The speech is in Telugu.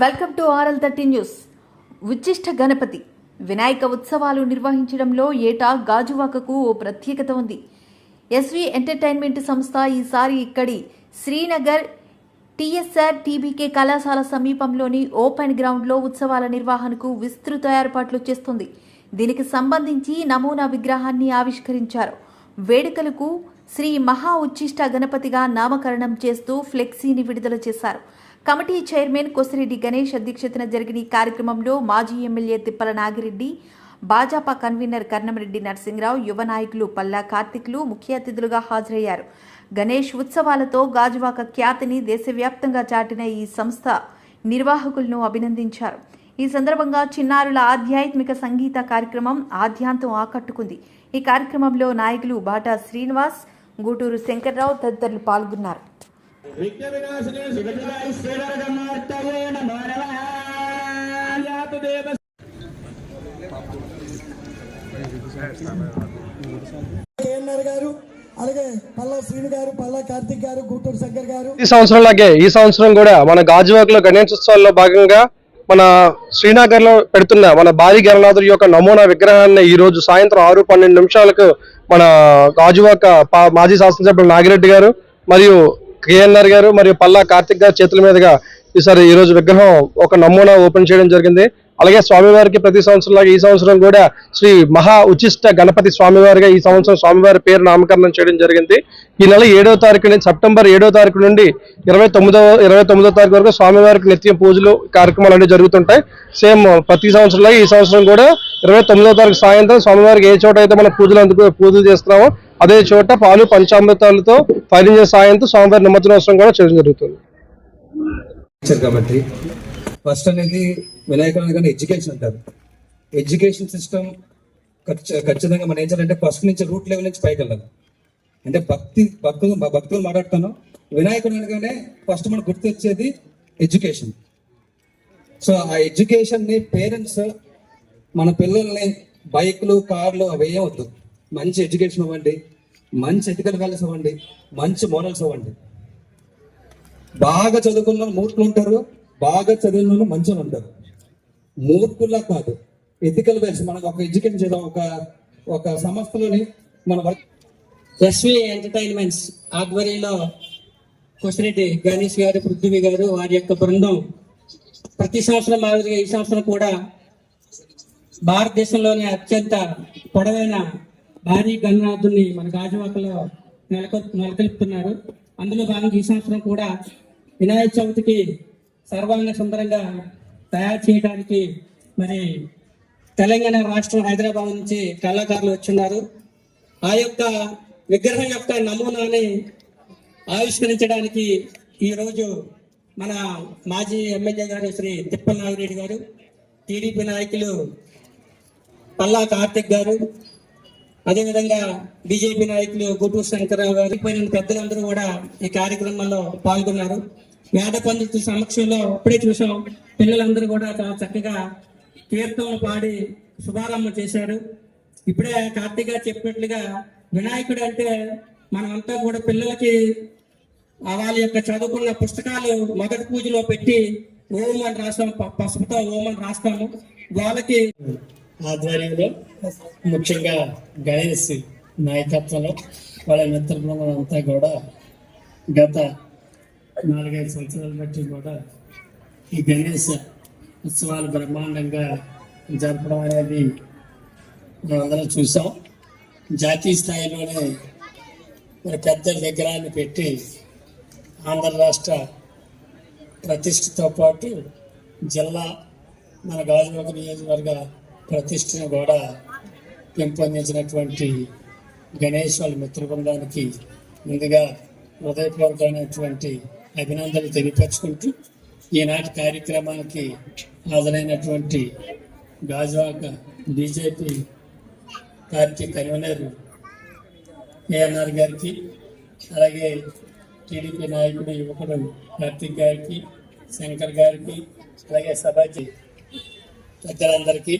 Welcome to RL thirty news Uchchishta Ganapati. Vinayaka ఉత్సవాలు నిర్వహించడంలో ఏటా గాజువాకకు ఓ ప్రత్యేకత ఉంది. ఎస్వి ఎంటర్టైన్మెంట్ సంస్థ ఈసారి ఇక్కడి శ్రీనగర్ టీఎస్ఆర్ టీబీకే కళాశాల సమీపంలోని ఓపెన్ గ్రౌండ్లో ఉత్సవాల నిర్వహణకు విస్తృత ఏర్పాట్లు చేస్తుంది. దీనికి సంబంధించి నమూనా విగ్రహాన్ని ఆవిష్కరించారు. వేడుకలకు శ్రీ మహా ఉచ్చిష్ట గణపతిగా నామకరణం చేస్తూ ఫ్లెక్సీని విడుదల చేశారు. కమిటీ చైర్మన్ కొసిరెడ్డి గణేష్ అధ్యక్షతన జరిగిన ఈ కార్యక్రమంలో మాజీ ఎమ్మెల్యే తిప్పల నాగిరెడ్డి భాజపా కన్వీనర్ కర్ణంరెడ్డి నరసింహరావు యువ నాయకులు పల్లా కార్తిక్లు ముఖ్య అతిథులుగా హాజరయ్యారు. గణేష్ ఉత్సవాలతో గాజువాక ఖ్యాతిని దేశవ్యాప్తంగా చాటిన ఈ సంస్థ నిర్వాహకులను అభినందించారు. ఈ సందర్భంగా చిన్నారుల ఆధ్యాత్మిక సంగీత కార్యక్రమం ఆద్యాంతం ఆకట్టుకుంది. ఈ కార్యక్రమంలో నాయకులు బాటా శ్రీనివాస్ గూటూరు శంకర్రావు తదితరులు పాల్గొన్నారు. విఘ్న వినాశనే శివజాయ శ్రీరగమార్తయే నమో నమః యాతు దేవ కేఎన్ఆర్ గారు అలాగే పల్లా శ్రీను గారు పల్లా కార్తిక్ గారు గుంటూరు శంకర్ గారు. ఈ సంవత్సరం లాగే ఈ సంవత్సరం కూడా మన గాజువాకలో గణేశోత్సవాల్లో భాగంగా మన శ్రీనగర్లో పెడుతున్న మన భారీ గణనాథుడి యొక్క నమూనా విగ్రహాన్ని ఈ రోజు సాయంత్రం ఆరు పన్నెండు నిమిషాలకు మన గాజువాక పా- మాజీ శాసనసభ్యులు నాగిరెడ్డి గారు మరియు కేఎన్ఆర్ గారు మరియు పల్లా కార్తిక్ గారి చేతుల మీదుగా ఈసారి ఈ రోజు విగ్రహం ఒక నమూనా ఓపెన్ చేయడం జరిగింది. అలాగే స్వామివారికి ప్రతి సంవత్సరం లాగా ఈ సంవత్సరం కూడా శ్రీ మహా ఉచిష్ట గణపతి స్వామివారిగా ఈ సంవత్సరం స్వామివారి పేరు నామకరణం చేయడం జరిగింది. ఈ నెల ఏడవ తారీఖు నుంచి సెప్టెంబర్ ఏడవ తారీఖు నుండి ఇరవై తొమ్మిదవ ఇరవై తొమ్మిదో తారీఖు వరకు స్వామివారికి నిత్యం పూజలు కార్యక్రమాలు అనేవి జరుగుతుంటాయి. సేమ్ ప్రతి సంవత్సరం ఈ సంవత్సరం కూడా ఇరవై తొమ్మిదో తారీఖు సాయంత్రం స్వామివారికి ఏ చోట అయితే మనం పూజలు అందుకు పూజలు చేస్తున్నామో అదే చోట పాలు పంచామృతాలతో పైరించే సాయంతో స్వామివారి నిమజ్జనోత్సవం కూడా చేయడం జరుగుతుంది. కాబట్టి ఫస్ట్ అనేది వినాయకుడు అనగానే ఎడ్యుకేషన్ అంటారు ఎడ్యుకేషన్ సిస్టమ్ ఖచ్చితంగా మనం ఏం చేయాలంటే ఫస్ట్ నుంచి రూట్ లెవెల్ నుంచి పైకి వెళ్ళాలి. అంటే భక్తి భక్తులు భక్తులు మాట్లాడుతాను వినాయకుడు అనగానే ఫస్ట్ మనకు గుర్తొచ్చేది ఎడ్యుకేషన్. సో ఆ ఎడ్యుకేషన్ని పేరెంట్స్ మన పిల్లల్ని బైక్లు కార్లు అవి ఏం వద్దు. మంచి ఎడ్యుకేషన్ ఇవ్వండి మంచి ఎథికల్ వాల్యూస్ ఇవ్వండి మంచి మోరల్స్ ఇవ్వండి బాగా చదువుకున్న మూర్ఖులు ఉంటారు. బాగా చదివిన వాళ్ళు మంచోళ్ళు ఉంటారు. మూర్ఖుల్లా కాదు. ఎథికల్ వాల్యూస్ మనకు ఒక ఎడ్యుకేషన్ చేద్దాం. ఒక ఒక సంస్థలోని మన వర్క్. ఎస్వి ఎంటర్టైన్మెంట్స్ ఆధ్వర్యంలో కొసిరెడ్డి గణేష్ గారు పృథ్వీ గారు వారి యొక్క బృందం ప్రతి సంవత్సరం మాదిరిగా ఈ సంవత్సరం కూడా భారతదేశంలోనే అత్యంత పొడవైన భారీ గణనాథుని మన గాజువాకలో నెలకొ నెలకొల్పుతున్నారు. అందులో భాగంగా ఈ సంవత్సరం కూడా వినాయక చవితికి సర్వాంగ సుందరంగా తయారు చేయడానికి మరి తెలంగాణ రాష్ట్రం హైదరాబాద్ నుంచి కళాకారులు వచ్చిన్నారు. ఆ యొక్క విగ్రహం యొక్క నమూనాని ఆవిష్కరించడానికి ఈరోజు మన మాజీ ఎమ్మెల్యే గారు శ్రీ తిప్పల నాగిరెడ్డి గారు టీడీపీ నాయకులు పల్లా కార్తిక్ గారు అదేవిధంగా బీజేపీ నాయకులు గుటూరు శంకరరావు గారు పోయిన పెద్దలందరూ కూడా ఈ కార్యక్రమంలో పాల్గొన్నారు. వేద పండితుల సమక్షంలో ఇప్పుడే చూసాం. పిల్లలందరూ కూడా చాలా చక్కగా కీర్తనలు పాడి శుభారంభం చేశారు. ఇప్పుడే కార్తీక్ గారు చెప్పినట్లుగా వినాయకుడు అంటే మనమంతా కూడా పిల్లలకి వాళ్ళ యొక్క చదువుకున్న పుస్తకాలు మొదటి పూజలో పెట్టి ఓం అని రాస్తాం పసుపుతో ఓం అని రాస్తాము. వాళ్ళకి ఆధ్వర్యంలో ముఖ్యంగా గణేష్ నాయకత్వంలో వాళ్ళ మిత్ర బృందం అంతా కూడా గత నాలుగైదు సంవత్సరాలు బట్టి కూడా ఈ గణేష్ ఉత్సవాలు బ్రహ్మాండంగా జరపడం అనేది మనందరం చూసాం. జాతీయ స్థాయిలోనే మరి పెద్ద విగ్రహాన్ని పెట్టి ఆంధ్ర రాష్ట్ర ప్రతిష్టతో పాటు జిల్లా మన గాజువాక నియోజకవర్గ ప్రతిష్టను కూడా పెంపొందించినటువంటి గణేష్ వాళ్ళ మిత్ర బృందానికి ముందుగా హృదయపూర్వకమైనటువంటి అభినందనలు తెలియపరుచుకుంటూ ఈనాటి కార్యక్రమానికి హాజరైనటువంటి Gajuwaka BJP party convener ANR గారికి అలాగే టీడీపీ నాయకుడు యువకుడు కార్తిక్ గారికి శంకర్ గారికి అలాగే సభాకి పెద్దలందరికీ